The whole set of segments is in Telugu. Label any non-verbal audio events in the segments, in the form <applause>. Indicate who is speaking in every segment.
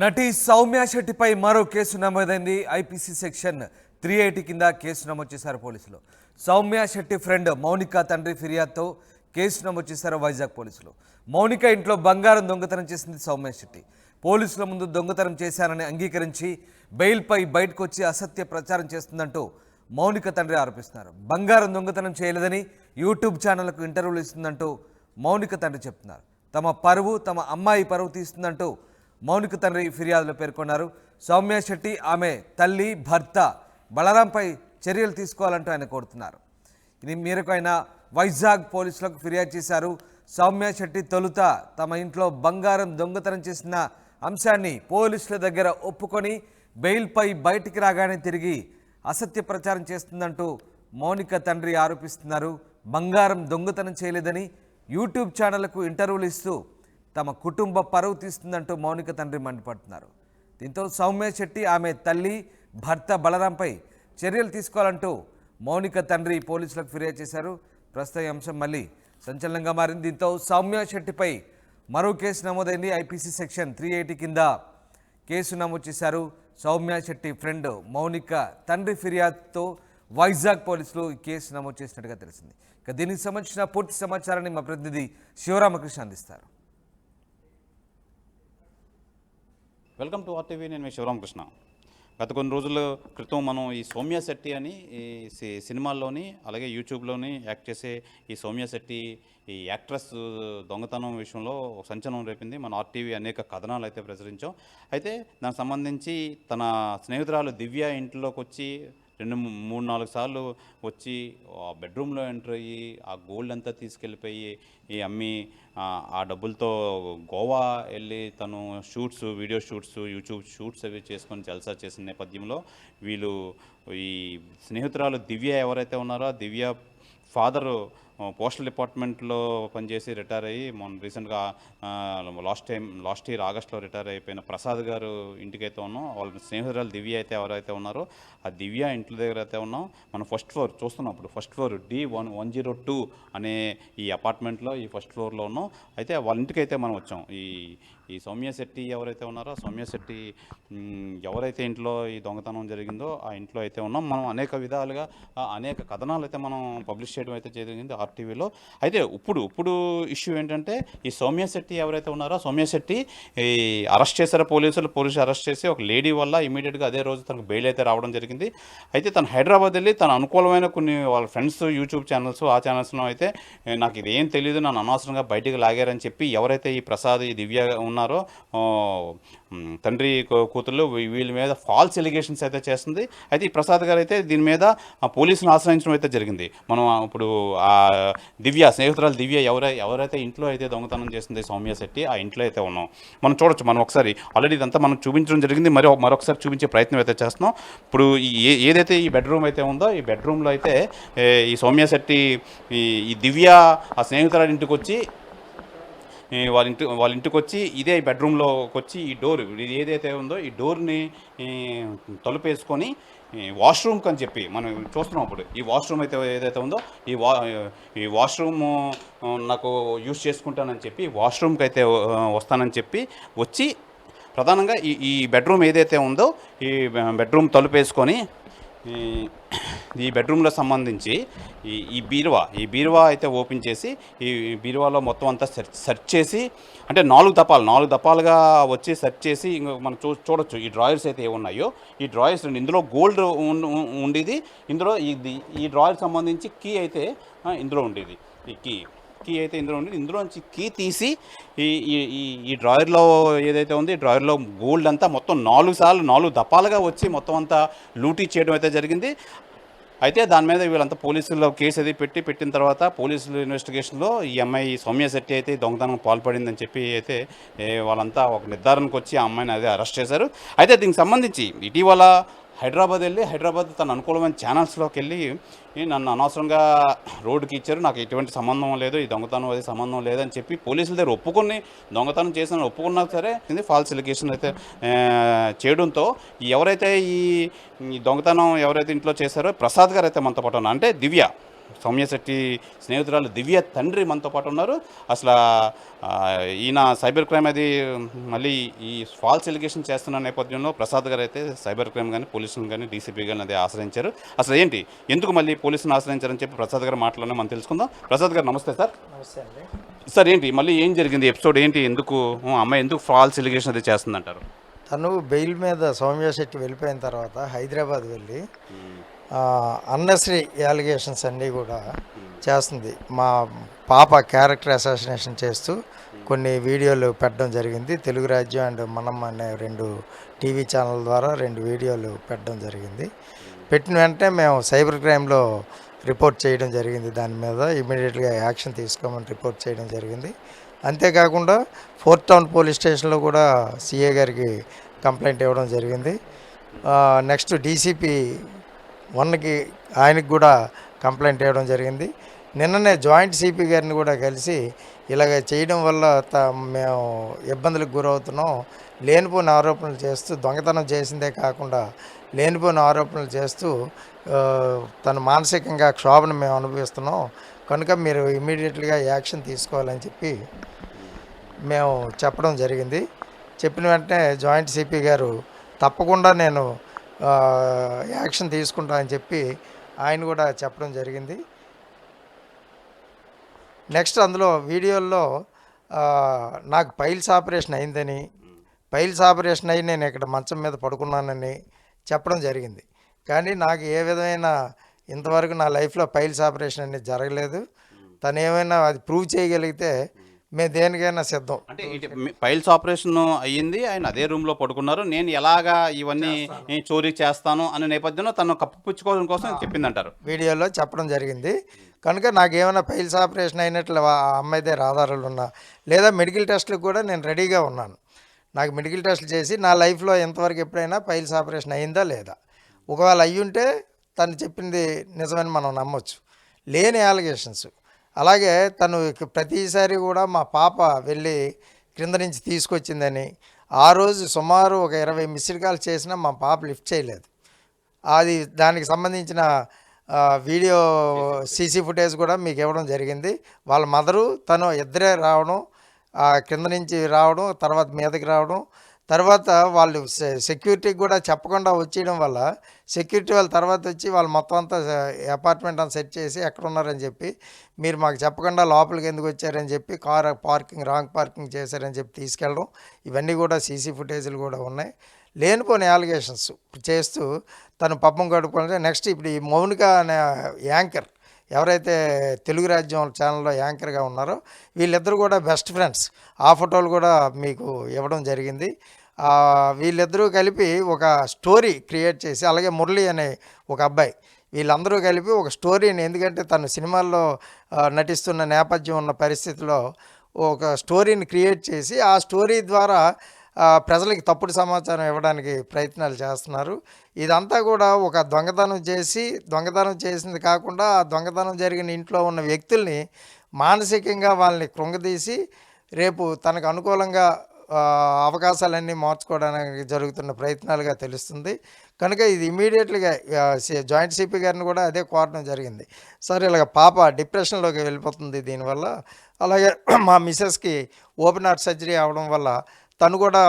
Speaker 1: నటి సౌమ్య శెట్టిపై మరో కేసు నమోదైంది. ఐపీసీ సెక్షన్ త్రీ ఎయిటీ కింద కేసు నమోదు చేశారు పోలీసులు. సౌమ్య శెట్టి ఫ్రెండ్ మౌనిక తండ్రి ఫిర్యాదుతో కేసు నమోదు చేశారు వైజాగ్ పోలీసులు. మౌనిక ఇంట్లో బంగారం దొంగతనం చేసింది సౌమ్య శెట్టి. పోలీసుల ముందు దొంగతనం చేశానని అంగీకరించి బెయిల్పై బయటకు వచ్చి అసత్య ప్రచారం చేస్తుందంటూ మౌనిక తండ్రి ఆరోపిస్తున్నారు. బంగారం దొంగతనం చేయలేదని యూట్యూబ్ ఛానళ్ళకు ఇంటర్వ్యూలు ఇస్తుందంటూ మౌనిక తండ్రి చెప్తున్నారు. తమ పరువు తమ అమ్మాయి పరువు తీస్తుందంటూ మౌనిక తండ్రి ఫిర్యాదులో పేర్కొన్నారు. సౌమ్య శెట్టి ఆమె తల్లి భర్త బలరాంపై చర్యలు తీసుకోవాలంటూ ఆయన కోరుతున్నారు. ఇది మేరకు ఆయన వైజాగ్ పోలీసులకు ఫిర్యాదు చేశారు. సౌమ్య శెట్టి తొలుత తమ ఇంట్లో బంగారం దొంగతనం చేసిన అంశాన్ని పోలీసుల దగ్గర ఒప్పుకొని బెయిల్పై బయటికి రాగానే తిరిగి అసత్య ప్రచారం చేస్తుందంటూ మౌనిక తండ్రి ఆరోపిస్తున్నారు. బంగారం దొంగతనం చేయలేదని యూట్యూబ్ ఛానళ్ళకు ఇంటర్వ్యూలు ఇస్తూ తమ కుటుంబ పరువు తీస్తుందంటూ మౌనిక తండ్రి మండిపడుతున్నారు. దీంతో సౌమ్య శెట్టి ఆమె తల్లి భర్త బలరాంపై చర్యలు తీసుకోవాలంటూ మౌనిక తండ్రి పోలీసులకు ఫిర్యాదు చేశారు. ప్రస్తుతం అంశం మళ్ళీ సంచలనంగా మారింది. దీంతో సౌమ్య శెట్టిపై మరో కేసు నమోదైంది. ఐపీసీ సెక్షన్ త్రీ ఎయిటీ కింద కేసు నమోదు చేశారు. సౌమ్య శెట్టి ఫ్రెండ్ మౌనిక తండ్రి ఫిర్యాదుతో వైజాగ్ పోలీసులు ఈ కేసు నమోదు చేసినట్టుగా తెలిసింది. ఇక దీనికి సంబంధించిన పూర్తి సమాచారాన్ని మా ప్రతినిధి శివరామకృష్ణ అందిస్తారు.
Speaker 2: వెల్కమ్ టు ఆర్టీవీ నేను మీ శివరామకృష్ణ గత కొన్ని రోజుల క్రితం మనం ఈ సౌమ్య శెట్టి అని ఈ సినిమాల్లోని అలాగే యూట్యూబ్లోని యాక్ట్ చేసే ఈ సౌమ్య శెట్టి ఈ యాక్ట్రెస్ దొంగతనం విషయంలో ఒక సంచలనం రేపింది. మన ఆర్టీవీ అనేక కథనాలు అయితే ప్రచురించాం. అయితే దానికి సంబంధించి తన స్నేహితురాలు దివ్య ఇంట్లోకి వచ్చి రెండు మూడు నాలుగు సార్లు వచ్చి ఆ బెడ్రూమ్లో ఎంటర్ అయ్యి ఆ గోల్డ్ అంతా తీసుకెళ్ళిపోయి ఈ అమ్మి ఆ, డబ్బులతో గోవా వెళ్ళి తను shoots video shoots YouTube shoots అవి చేసుకొని జల్సా చేసిన నేపథ్యంలో వీళ్ళు ఈ స్నేహితురాలు దివ్య ఎవరైతే ఉన్నారో దివ్య ఫాదరు పోస్టల్ డిపార్ట్మెంట్లో పనిచేసి రిటైర్ అయ్యి మొన్న రీసెంట్గా లాస్ట్ టైం లాస్ట్ ఇయర్ ఆగస్ట్లో రిటైర్ అయిపోయిన ప్రసాద్ గారు ఇంటికైతే ఉన్నాం. వాళ్ళ స్నేహితురాలు దివ్య అయితే ఎవరైతే ఉన్నారో ఆ దివ్య ఇంటి దగ్గర అయితే ఉన్నాం. మనం ఫస్ట్ ఫ్లోర్ చూస్తున్నాం ఇప్పుడు first floor D one one zero two అనే ఈ అపార్ట్మెంట్లో ఈ ఫస్ట్ ఫ్లోర్లో ఉన్నాం. అయితే వాళ్ళ ఇంటికి అయితే మనం వచ్చాం. ఈ ఈ సౌమ్య శెట్టి ఎవరైతే ఉన్నారో సౌమ్య శెట్టి ఎవరైతే ఇంట్లో ఈ దొంగతనం జరిగిందో ఆ ఇంట్లో అయితే ఉన్నాం. మనం అనేక విధాలుగా అనేక కథనాలు అయితే మనం పబ్లిష్ చేయడం అయితే జరిగింది. ఆర్టీవీలో అయితే ఇప్పుడు ఇప్పుడు ఇష్యూ ఏంటంటే ఈ సౌమ్యశెట్టి ఎవరైతే ఉన్నారో సౌమ్యశెట్టి ఈ అరెస్ట్ చేశారో పోలీసులు పోలీసులు అరెస్ట్ చేసి ఒక లేడీ వల్ల ఇమీడియట్గా అదే రోజు తనకు బెయిల్ అయితే రావడం జరిగింది. అయితే తను హైదరాబాద్ వెళ్ళి తన అనుకూలమైన కొన్ని వాళ్ళ ఫ్రెండ్స్ యూట్యూబ్ ఛానల్స్ ఆ ఛానల్స్లో అయితే నాకు ఇది ఏం తెలియదు నన్ను అనవసరంగా బయటికి లాగారని చెప్పి ఎవరైతే ఈ ప్రసాద్ ఈ దివ్య ఉన్నారో తండ్రి కూ- కూతుర్లు వీళ్ళ మీద ఫాల్స్ ఎలిగేషన్స్ అయితే చేస్తుంది. అయితే ఈ ప్రసాద్ గారు అయితే దీని మీద ఆ పోలీసులను ఆశ్రయించడం అయితే జరిగింది. మనం ఇప్పుడు ఆ దివ్య స్నేహితురాలు దివ్య ఎవరై ఎవరైతే ఇంట్లో అయితే దొంగతనం చేస్తుంది సౌమ్య శెట్టి ఆ ఇంట్లో అయితే ఉన్నాం. మనం చూడొచ్చు మనం ఒకసారి ఆల్రెడీ ఇదంతా మనం చూపించడం జరిగింది. మరి మరొకసారి చూపించే ప్రయత్నం అయితే చేస్తున్నాం. ఇప్పుడు ఈ ఏ- ఏదైతే ఈ బెడ్రూమ్ అయితే ఉందో ఈ బెడ్రూమ్లో అయితే ఈ సౌమ్య శెట్టి ఈ ఈ దివ్య ఆ స్నేహితురాలి ఇంటికి వచ్చి వాళ్ళ ఇంటి వాళ్ళ ఇంటికి వచ్చి ఇదే బెడ్రూమ్లోకి వచ్చి ఈ డోర్ ఇది ఏదైతే ఉందో ఈ డోర్ని తలుపేసుకొని వాష్రూమ్కి అని చెప్పి మనం చూస్తున్నాం ఇప్పుడు ఈ వాష్రూమ్ అయితే ఏదైతే ఉందో ఈ వా ఈ వాష్రూమ్ నాకు యూజ్ చేసుకుంటానని చెప్పి వాష్రూమ్కి అయితే వస్తానని చెప్పి వచ్చి ప్రధానంగా ఈ ఈ బెడ్రూమ్ ఏదైతే ఉందో ఈ బెడ్రూమ్ తలుపేసుకొని ఈ బెడ్రూమ్లో సంబంధించి ఈ ఈ బీరువా ఈ బీరువా అయితే ఓపెన్ చేసి ఈ బీరువాలో మొత్తం అంతా సెర్చ్ సెర్చ్ చేసి అంటే నాలుగు దపాలు నాలుగు దపాలుగా వచ్చి సెర్చ్ చేసి మనం చూ చూడొచ్చు ఈ డ్రాయర్స్ అయితే ఏమున్నాయో. ఈ డ్రాయర్స్ ఇందులో గోల్డ్ ఉండేది. ఇందులో ఇది ఈ డ్రాయర్ సంబంధించి కీ అయితే ఇందులో ఉండేది. ఈ కీ. కీ అయితే ఇందులో ఉంది. ఇందులో నుంచి కీ తీసి ఈ ఈ ఈ- డ్రాయర్లో ఏదైతే ఉంది డ్రాయర్లో గోల్డ్ అంతా మొత్తం నాలుగు సార్లు నాలుగు దపాలుగా వచ్చి మొత్తం అంతా లూటీ చేయడం అయితే జరిగింది. అయితే దాని మీద వీళ్ళంతా పోలీసుల్లో కేసు అది పెట్టి పెట్టిన తర్వాత పోలీసులు ఇన్వెస్టిగేషన్లో ఈ అమ్మాయి సౌమ్య శెట్టి అయితే దొంగతనం పాల్పడిందని చెప్పి అయితే వాళ్ళంతా ఒక నిర్ధారణకు వచ్చి ఆ అమ్మాయిని అదే అరెస్ట్ చేశారు. అయితే దీనికి సంబంధించి ఇటీవల హైదరాబాద్ వెళ్ళి హైదరాబాద్ తన అనుకూలమైన ఛానల్స్లోకి వెళ్ళి నన్ను అనవసరంగా రోడ్డుకి ఇచ్చారు నాకు ఎటువంటి సంబంధం లేదు ఈ దొంగతనం అది సంబంధం లేదని చెప్పి పోలీసుల దగ్గర ఒప్పుకొని దొంగతనం చేసిన ఒప్పుకున్నా సరే ఇది ఫాల్స్ ఎలిగేషన్ అయితే చేయడంతో ఎవరైతే ఈ దొంగతనం ఎవరైతే ఇంట్లో చేశారో ప్రసాద్ గారు అయితే మనతో పాటు అంటే దివ్య. సౌమ్య శెట్టి స్నేహితురాలు దివ్య తండ్రి మనతో పాటు ఉన్నారు. అసలు ఈయన సైబర్ క్రైమ్ అది మళ్ళీ ఈ ఫాల్స్ ఎలిగేషన్ చేస్తున్న నేపథ్యంలో ప్రసాద్ గారు అయితే సైబర్ క్రైమ్ కానీ పోలీసులను కానీ డీసీపీ గారిని అది ఆశ్రయించారు. అసలు ఏంటి? ఎందుకు మళ్ళీ పోలీసులను ఆశ్రయించారని చెప్పి ప్రసాద్ గారు మాటలోనే మనం తెలుసుకుందాం. ప్రసాద్ గారు నమస్తే సార్.
Speaker 3: నమస్తే అండి.
Speaker 2: సార్ ఏంటి? మళ్ళీ ఏం జరిగింది? ఎపిసోడ్ ఏంటి? ఎందుకు? అమ్మాయి ఎందుకు ఫాల్స్ ఎలిగేషన్ అది చేస్తుందంటారు?
Speaker 3: తను బెయిల్ మీద సౌమ్య శెట్టి వెళ్ళిపోయిన తర్వాత హైదరాబాద్ వెళ్ళి అన్నశ్రీ యాలిగేషన్స్ అన్నీ కూడా చేస్తుంది. మా పాప క్యారెక్టర్ అసోసినేషన్ చేస్తూ కొన్ని వీడియోలు పెట్టడం జరిగింది. తెలుగు రాజ్యం అండ్ మనం అనే రెండు టీవీ ఛానల్ ద్వారా రెండు వీడియోలు పెట్టడం జరిగింది. పెట్టిన వెంటనే మేము సైబర్ క్రైమ్లో రిపోర్ట్ చేయడం జరిగింది. దాని మీద ఇమీడియట్గా యాక్షన్ తీసుకోమని రిపోర్ట్ చేయడం జరిగింది. అంతేకాకుండా ఫోర్త్ టౌన్ పోలీస్ స్టేషన్లో కూడా సిఏ గారికి కంప్లైంట్ ఇవ్వడం జరిగింది. నెక్స్ట్ డీసీపీ వన్కి ఆయనకు కూడా కంప్లైంట్ ఇవ్వడం జరిగింది. నిన్ననే జాయింట్ సిపి గారిని కూడా కలిసి ఇలాగ చేయడం వల్ల త మేము ఇబ్బందులకు గురవుతున్నాం. లేనిపోని ఆరోపణలు చేస్తూ దొంగతనం చేసిందే కాకుండా లేనిపోని ఆరోపణలు చేస్తూ తను మానసికంగా క్షోభను మేము అనుభవిస్తున్నాం. కనుక మీరు ఇమీడియట్లీగా యాక్షన్ తీసుకోవాలని చెప్పి మేము చెప్పడం జరిగింది. చెప్పిన వెంటనే జాయింట్ సిపి గారు తప్పకుండా నేను యాక్షన్ తీసుకుంటా అని చెప్పి ఆయన కూడా చెప్పడం జరిగింది. నెక్స్ట్ అందులో వీడియోల్లో నాకు పైల్స్ ఆపరేషన్ అయిందని పైల్స్ ఆపరేషన్ అయ్యి నేను ఇక్కడ మంచం మీద పడుకున్నానని చెప్పడం జరిగింది. కానీ నాకు ఏ విధమైన ఇంతవరకు నా లైఫ్లో పైల్స్ ఆపరేషన్ అనేది జరగలేదు. తను ఏమైనా అది ప్రూవ్ చేయగలిగితే మేము దేనికైనా సిద్ధం.
Speaker 2: అంటే పైల్స్ ఆపరేషన్ అయ్యింది ఆయన అదే రూమ్లో పడుకున్నారు. నేను ఎలాగా ఇవన్నీ నేను చోరీ చేస్తాను అనే నేపథ్యంలో తను కప్పిపుచ్చుకోవడం కోసం చెప్పిందంటారు.
Speaker 3: వీడియోలో చెప్పడం జరిగింది. కనుక నాకు ఏమైనా పైల్స్ ఆపరేషన్ అయినట్లు ఆ అమ్మాయి దగ్గర ఆధారాలు ఉన్నా లేదా మెడికల్ టెస్ట్లకు కూడా నేను రెడీగా ఉన్నాను. నాకు మెడికల్ టెస్ట్లు చేసి నా లైఫ్లో ఎంతవరకు ఎప్పుడైనా పైల్స్ ఆపరేషన్ అయిందా లేదా? ఒకవేళ అయ్యుంటే తను చెప్పింది నిజమని మనం నమ్మొచ్చు. లేని అలిగేషన్స్ అలాగే తను ప్రతిసారి కూడా మా పాప వెళ్ళి క్రింద నుంచి తీసుకొచ్చిందని. ఆ రోజు సుమారు ఒక ఇరవై మిస్డ్ కాల్ చేసినా మా పాప లిఫ్ట్ చేయలేదు. అది దానికి సంబంధించిన వీడియో సీసీ ఫుటేజ్ కూడా మీకు ఇవ్వడం జరిగింది. వాళ్ళ మదరు తను ఇద్దరే రావడం ఆ నుంచి రావడం తర్వాత మీదకి రావడం తర్వాత వాళ్ళు సెక్యూరిటీకి కూడా చెప్పకుండా వచ్చేయడం వల్ల సెక్యూరిటీ వాళ్ళ తర్వాత వచ్చి వాళ్ళు మొత్తం అంతా అపార్ట్మెంట్ అంతా సెట్ చేసి ఎక్కడ ఉన్నారని చెప్పి మీరు మాకు చెప్పకుండా లోపలికి ఎందుకు వచ్చారని చెప్పి కార్ పార్కింగ్ రాంగ్ పార్కింగ్ చేశారని చెప్పి తీసుకెళ్ళడం ఇవన్నీ కూడా సీసీ ఫుటేజ్లు కూడా ఉన్నాయి. లేనిపోని అలిగేషన్స్ చేస్తూ తను పప్పం గడుపుకుంటే నెక్స్ట్ ఇప్పుడు ఈ మౌనిక అనే యాంకర్ ఎవరైతే తెలుగు రాజ్యం ఛానల్లో యాంకర్గా ఉన్నారో వీళ్ళిద్దరు కూడా బెస్ట్ ఫ్రెండ్స్. ఆ ఫోటోలు కూడా మీకు ఇవ్వడం జరిగింది. వీళ్ళిద్దరూ కలిపి ఒక స్టోరీ క్రియేట్ చేసి అలాగే మురళి అనే ఒక అబ్బాయి వీళ్ళందరూ కలిపి ఒక స్టోరీని ఎందుకంటే తను సినిమాల్లో నటిస్తున్న నేపథ్యం ఉన్న పరిస్థితిలో ఒక స్టోరీని క్రియేట్ చేసి ఆ స్టోరీ ద్వారా ప్రజలకి తప్పుడు సమాచారం ఇవ్వడానికి ప్రయత్నాలు చేస్తున్నారు. ఇదంతా కూడా ఒక దొంగతనం చేసి దొంగతనం చేసింది కాకుండా ఆ దొంగతనం జరిగిన ఇంట్లో ఉన్న వ్యక్తుల్ని మానసికంగా వాళ్ళని కృంగదీసి రేపు తనకు అనుకూలంగా అవకాశాలన్నీ మార్చుకోవడానికి జరుగుతున్న ప్రయత్నాలుగా తెలుస్తుంది. కనుక ఇది ఇమీడియట్లీగా జాయింట్ సిపి గారిని కూడా అదే కోరడం జరిగింది. సార్ ఇలాగ పాప డిప్రెషన్లోకి వెళ్ళిపోతుంది దీనివల్ల. అలాగే <clears throat> మా మిస్సెస్కి ఓపెన్ హార్ట్ సర్జరీ అవడం వల్ల తను కూడా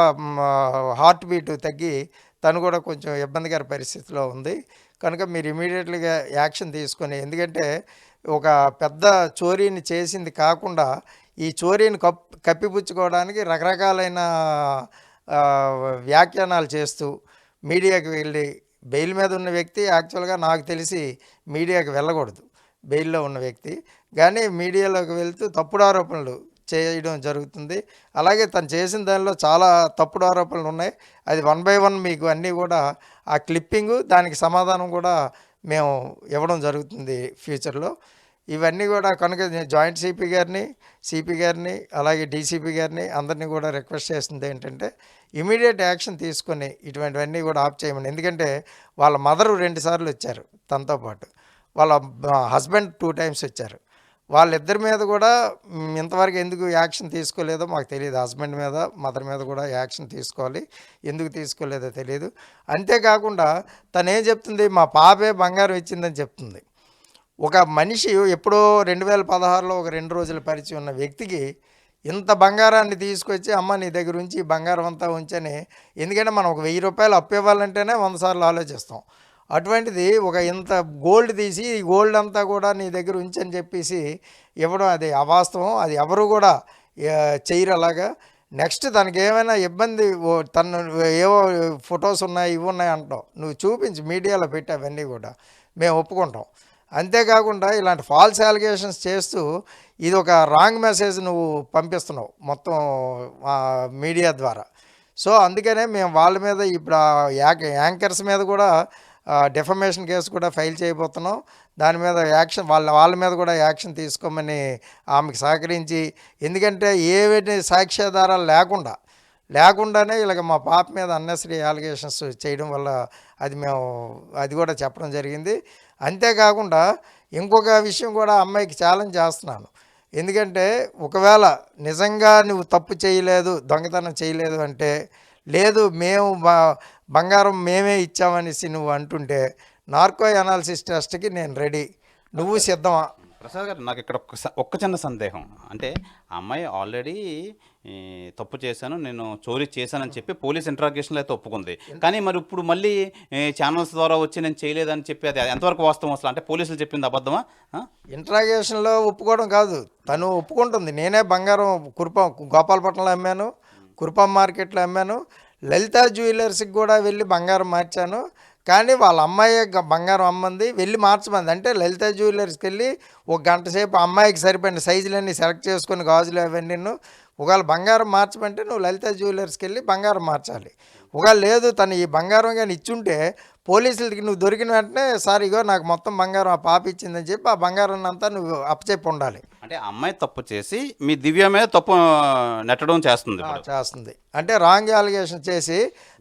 Speaker 3: హార్ట్ బీట్ తగ్గి తను కూడా కొంచెం ఇబ్బందికర పరిస్థితిలో ఉంది. కనుక మీరు ఇమీడియట్లీగా యాక్షన్ తీసుకొని ఎందుకంటే ఒక పెద్ద చోరీని చేసింది కాకుండా ఈ చోరీని కప్ కప్పిపుచ్చుకోవడానికి రకరకాలైన వ్యాఖ్యానాలు చేస్తూ మీడియాకి వెళ్ళి బెయిల్ మీద ఉన్న వ్యక్తి యాక్చువల్గా నాకు తెలిసి మీడియాకి వెళ్ళకూడదు. బెయిల్లో ఉన్న వ్యక్తి. కానీ మీడియాలోకి వెళ్తూ తప్పుడు ఆరోపణలు చేయడం జరుగుతుంది. అలాగే తను చేసిన దానిలో చాలా తప్పుడు ఆరోపణలు ఉన్నాయి. అది వన్ బై వన్ మీకు అన్నీ కూడా ఆ క్లిప్పింగు దానికి సమాధానం కూడా మేము ఇవ్వడం జరుగుతుంది ఫ్యూచర్లో. ఇవన్నీ కూడా కనుక జాయింట్ సిపి గారిని సిపి గారిని అలాగే డీసీపీ గారిని అందరినీ కూడా రిక్వెస్ట్ చేస్తుంది ఏంటంటే ఇమీడియట్ యాక్షన్ తీసుకొని ఇటువంటివన్నీ కూడా ఆఫ్ చేయమని. ఎందుకంటే వాళ్ళ మదరు రెండుసార్లు వచ్చారు తనతో పాటు. వాళ్ళ హస్బెండ్ టూ టైమ్స్ వచ్చారు. వాళ్ళిద్దరి మీద కూడా ఇంతవరకు ఎందుకు యాక్షన్ తీసుకోలేదో మాకు తెలియదు. హస్బెండ్ మీద మదర్ మీద కూడా యాక్షన్ తీసుకోవాలి. ఎందుకు తీసుకోలేదో తెలియదు. అంతేకాకుండా తను ఏం చెప్తుంది మా పాపే బంగారం ఇచ్చిందని చెప్తుంది. ఒక మనిషి ఎప్పుడో రెండు వేల పదహారులో ఒక రెండు రోజుల పరిచయం ఉన్న వ్యక్తికి ఇంత బంగారాన్ని తీసుకొచ్చి అమ్మ నీ దగ్గర ఉంచి బంగారం అంతా ఉంచని ఎందుకంటే మనం ఒక వెయ్యి రూపాయలు అప్పు ఇవ్వాలంటేనే వంద సార్లు ఆలోచిస్తాం. అటువంటిది ఒక ఇంత గోల్డ్ తీసి ఈ గోల్డ్ అంతా కూడా నీ దగ్గర ఉంచని చెప్పేసి ఇవ్వడం అది అవాస్తవం. అది ఎవరు కూడా చేయరు చెయ్యరు అలాగా. నెక్స్ట్ తనకి ఏమైనా ఇబ్బంది ఓ- తను ఏవో ఫొటోస్ ఉన్నాయి ఇవి ఉన్నాయి అంటావు నువ్వు చూపించి మీడియాలో పెట్టి అవన్నీ కూడా. మేము ఒప్పుకుంటాం. అంతేకాకుండా ఇలాంటి ఫాల్స్ అలిగేషన్స్ చేస్తూ ఇది ఒక రాంగ్ మెసేజ్ నువ్వు పంపిస్తున్నావు మొత్తం మీడియా ద్వారా. సో అందుకనే మేము వాళ్ళ మీద ఇప్పుడు యాక్ యాంకర్స్ మీద కూడా డిఫమేషన్ కేసు కూడా ఫైల్ చేయబోతున్నాం. దాని మీద యాక్షన్ వాళ్ళ వాళ్ళ మీద కూడా యాక్షన్ తీసుకోమని ఆమెకు సహకరించి ఎందుకంటే ఏవి సాక్ష్యాధారాలు లేకుండా లేకుండానే ఇలాగ మా పాప మీద అన్నెసరీ అలిగేషన్స్ చేయడం వల్ల అది మేము అది కూడా చెప్పడం జరిగింది. అంతేకాకుండా ఇంకొక విషయం కూడా అమ్మాయికి ఛాలెంజ్ చేస్తున్నాను. ఎందుకంటే ఒకవేళ నిజంగా నువ్వు తప్పు చేయలేదు దొంగతనం చేయలేదు అంటే లేదు మేము మా బంగారం మేమే ఇచ్చామనేసి నువ్వు అంటుంటే నార్కో అనాలిసిస్ టెస్ట్కి నేను రెడీ. నువ్వు సిద్ధమా?
Speaker 2: ప్రసాద్ గారు నాకు ఇక్కడ ఒక్క చిన్న సందేహం. అంటే అమ్మాయి ఆల్రెడీ తప్పు చేశాను నేను చోరీ చేశానని చెప్పి పోలీస్ ఇంట్రాగేషన్లో అయితే ఒప్పుకుంది. కానీ మరి ఇప్పుడు మళ్ళీ ఛానల్స్ ద్వారా వచ్చి నేను చేయలేదని చెప్పి అది ఎంతవరకు వాస్తవం అసలు? అంటే పోలీసులు చెప్పింది అబద్ధమా?
Speaker 3: ఇంట్రాగేషన్లో ఒప్పుకోవడం కాదు. తను ఒప్పుకుంటుంది. నేనే బంగారం కురుపం గోపాలపట్నంలో అమ్మాను కురుపం మార్కెట్లో అమ్మాను లలిత జ్యువెలర్స్కి కూడా వెళ్ళి బంగారం మార్చాను. కానీ వాళ్ళ అమ్మాయి బంగారం అమ్మంది వెళ్ళి మార్చమంది. అంటే లలిత జ్యువెలర్స్కి వెళ్ళి ఒక గంట సేపు అమ్మాయికి సరిపోయిన సైజులన్నీ సెలెక్ట్ చేసుకుని గాజులు అవన్నీ ఒకవేళ బంగారం మార్చమంటే నువ్వు లలిత జ్యువెలర్స్కి వెళ్ళి బంగారం మార్చాలి. ఒకవేళ లేదు తను ఈ బంగారం కానీ ఇచ్చుంటే పోలీసులకి నువ్వు దొరికిన వెంటనే సార్ ఇగో నాకు మొత్తం బంగారం ఆ పాప ఇచ్చిందని చెప్పి ఆ బంగారం అంతా నువ్వు అప్పచెప్పి ఉండాలి.
Speaker 2: అంటే అమ్మాయి తప్పు చేసి మీ దివ్య మీద తప్పు నెట్టడం చేస్తుంది
Speaker 3: చేస్తుంది. అంటే రాంగ్ అలిగేషన్ చేసి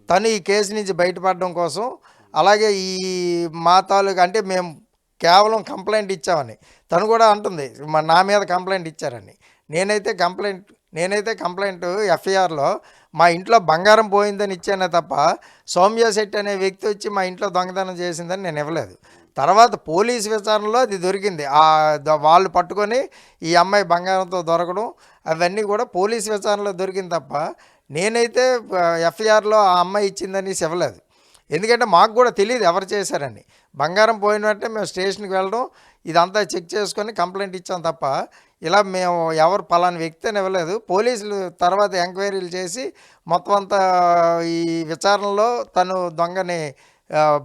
Speaker 3: తను ఈ కేసు నుంచి బయటపడడం కోసం అలాగే ఈ మా తాలూకు అంటే మేము కేవలం కంప్లైంట్ ఇచ్చామని. తను కూడా అంటుంది మా నా మీద కంప్లైంట్ ఇచ్చారని. నేనైతే కంప్లైంట్ నేనైతే కంప్లైంట్ ఎఫ్ఐఆర్లో మా ఇంట్లో బంగారం పోయిందని ఇచ్చానే తప్ప సౌమ్య శెట్టి అనే వ్యక్తి వచ్చి మా ఇంట్లో దొంగతనం చేసిందని నేను ఇవ్వలేదు. తర్వాత పోలీస్ విచారణలో అది దొరికింది. ఆ వాళ్ళు పట్టుకొని ఈ అమ్మాయి బంగారంతో దొరకడం అవన్నీ కూడా పోలీస్ విచారణలో దొరికింది తప్ప నేనైతే ఎఫ్ఐఆర్లో ఆ అమ్మాయి ఇచ్చిందని ఇవ్వలేదు. ఎందుకంటే మాకు కూడా తెలియదు ఎవరు చేశారని. బంగారం పోయిన వెంటనే మేము స్టేషన్కి వెళ్ళడం ఇదంతా చెక్ చేసుకొని కంప్లైంట్ ఇచ్చాం తప్ప ఇలా మేము ఎవరు పలాని వ్యక్తి అని ఇవ్వలేదు. పోలీసులు తర్వాత ఎంక్వైరీలు చేసి మొత్తం అంతా ఈ విచారణలో తను దొంగని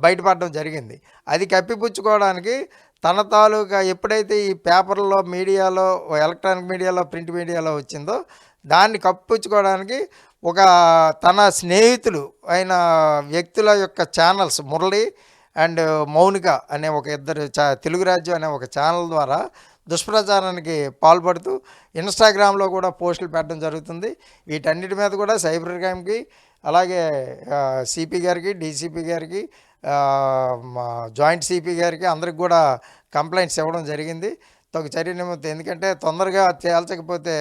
Speaker 3: బయటపడడం జరిగింది. అది కప్పిపుచ్చుకోవడానికి తన తాలూకా ఎప్పుడైతే ఈ పేపర్లో మీడియాలో ఎలక్ట్రానిక్ మీడియాలో ప్రింట్ మీడియాలో వచ్చిందో దాన్ని కప్పిపుచ్చుకోవడానికి ఒక తన స్నేహితులు అయిన వ్యక్తుల యొక్క ఛానల్స్ మురళి అండ్ మౌనిక అనే ఒక ఇద్దరు చా తెలుగు రాజ్యం అనే ఒక ఛానల్ ద్వారా దుష్ప్రచారానికి పాల్పడుతూ ఇన్స్టాగ్రామ్లో కూడా పోస్టులు పెట్టడం జరుగుతుంది. వీటన్నిటి మీద కూడా సైబర్ క్రైమ్కి అలాగే సిపి గారికి డీసీపీ గారికి మా జాయింట్ సిపి గారికి అందరికి కూడా కంప్లైంట్స్ ఇవ్వడం జరిగింది. తగు చర్య నిమిత్తం ఎందుకంటే తొందరగా తేల్చకపోతే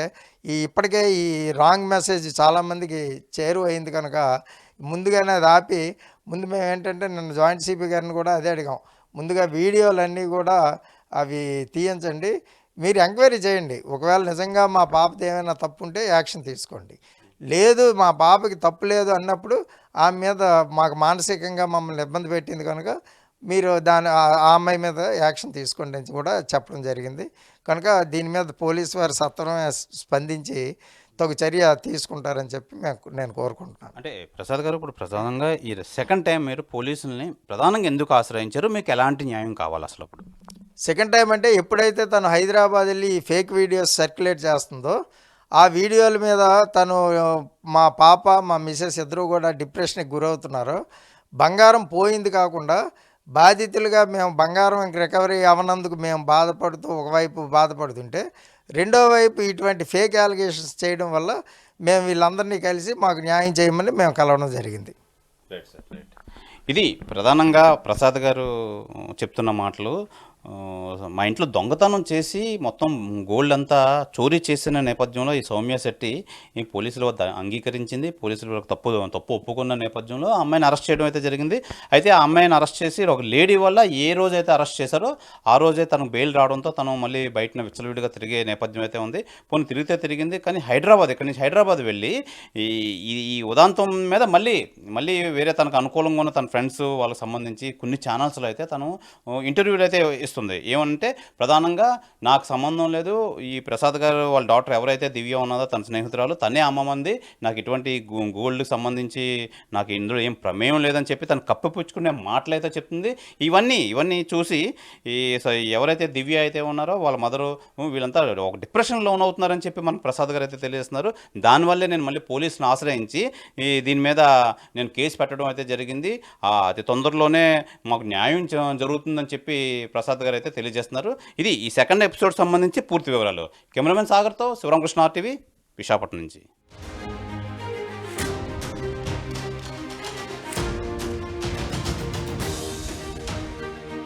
Speaker 3: ఈ ఇప్పటికే ఈ రాంగ్ మెసేజ్ చాలామందికి చేరువ అయింది కనుక ముందుగానే అది ఆపి ముందు మేము ఏంటంటే నిన్న జాయింట్ సిపి గారిని కూడా అదే అడిగాం. ముందుగా వీడియోలన్నీ కూడా అవి తీయించండి. మీరు ఎంక్వైరీ చేయండి. ఒకవేళ నిజంగా మా పాపది ఏమైనా తప్పు ఉంటే యాక్షన్ తీసుకోండి. లేదు మా పాపకి తప్పు లేదు అన్నప్పుడు ఆమె మీద మాకు మానసికంగా మమ్మల్ని ఇబ్బంది పెట్టింది కనుక మీరు దాని ఆ అమ్మాయి మీద యాక్షన్ తీసుకోండి అని కూడా చెప్పడం జరిగింది. కనుక దీని మీద పోలీసు వారు సత్వరమే స్పందించి తగు చర్య తీసుకుంటారని చెప్పి నేను కోరుకుంటున్నాను.
Speaker 2: అంటే ప్రసాద్ గారు ఇప్పుడు ప్రధానంగా ఈ సెకండ్ టైం మీరు పోలీసుల్ని ప్రధానంగా ఎందుకు ఆశ్రయించారు? మీకు ఎలాంటి న్యాయం కావాలి అసలు అప్పుడు?
Speaker 3: సెకండ్ టైం అంటే ఎప్పుడైతే తను హైదరాబాద్ వెళ్ళి ఫేక్ వీడియోస్ సర్క్యులేట్ చేస్తుందో ఆ వీడియోల మీద తను మా పాప మా మిసెస్ ఇద్దరు కూడా డిప్రెషన్కి గురవుతున్నారు. బంగారం పోయింది కాకుండా బాధితులుగా మేము బంగారం రికవరీ అవనందుకు మేము బాధపడుతూ ఒకవైపు బాధపడుతుంటే రెండో వైపు ఇటువంటి ఫేక్ అలిగేషన్స్ చేయడం వల్ల మేము వీళ్ళందరినీ కలిసి మాకు న్యాయం చేయమని మేము కలవడం జరిగింది.
Speaker 2: ఇది ప్రధానంగా ప్రసాద్ గారు చెప్తున్న మాటలు మా ఇంట్లో దొంగతనం చేసి మొత్తం గోల్డ్ అంతా చోరీ చేసిన నేపథ్యంలో ఈ సౌమ్య శెట్టి ఈ పోలీసులు వద్ద అంగీకరించింది. పోలీసులు తప్పు తప్పు ఒప్పుకున్న నేపథ్యంలో ఆ అమ్మాయిని అరెస్ట్ చేయడం అయితే జరిగింది. అయితే ఆ అమ్మాయిని అరెస్ట్ చేసి ఒక లేడీ వల్ల ఏ రోజైతే అరెస్ట్ చేశారో ఆ రోజే తనకు బెయిల్ రావడంతో తను మళ్ళీ బయటన విచ్చలవిడిగా తిరిగే నేపథ్యం అయితే ఉంది. పోనీ తిరిగితే తిరిగింది కానీ హైదరాబాద్ ఇక్కడి నుంచి హైదరాబాద్ వెళ్ళి ఈ ఈ- ఈ ఉదాంతం మీద మళ్ళీ మళ్ళీ వేరే తనకు అనుకూలంగా ఉన్న తన ఫ్రెండ్స్ వాళ్ళకి సంబంధించి కొన్ని ఛానల్స్లో అయితే తను ఇంటర్వ్యూలు అయితే ఇస్తుంది ఏమంటే ప్రధానంగా నాకు సంబంధం లేదు. ఈ ప్రసాద్ గారు వాళ్ళ డాక్టర్ ఎవరైతే దివ్య ఉన్నదో తన స్నేహితురాలు తనే అమ్మమంది నాకు ఇటువంటి గోల్డ్కి సంబంధించి నాకు ఇందులో ఏం ప్రమేయం లేదని చెప్పి తను కప్పిపుచ్చుకునే మాటలు అయితే చెప్తుంది. ఇవన్నీ ఇవన్నీ చూసి ఈ స- ఎవరైతే దివ్య అయితే ఉన్నారో వాళ్ళ మదరు వీళ్ళంతా ఒక డిప్రెషన్ లోన్ అవుతున్నారని చెప్పి మనకు ప్రసాద్ గారు అయితే తెలియజేస్తున్నారు. దానివల్లే నేను మళ్ళీ పోలీసును ఆశ్రయించి ఈ దీని మీద నేను కేసు పెట్టడం అయితే జరిగింది. అతి తొందరలోనే మాకు న్యాయం జరుగుతుందని చెప్పి ప్రసాద్ ప్రసాద్ గారు అయితే తెలియజేస్తున్నారు. ఇది ఈ సెకండ్ ఎపిసోడ్ సంబంధించి పూర్తి వివరాలు. కెమెరామెన్ సాగర్తో శివరామకృష్ణ ఆర్టీవీ విశాఖపట్నం నుంచి.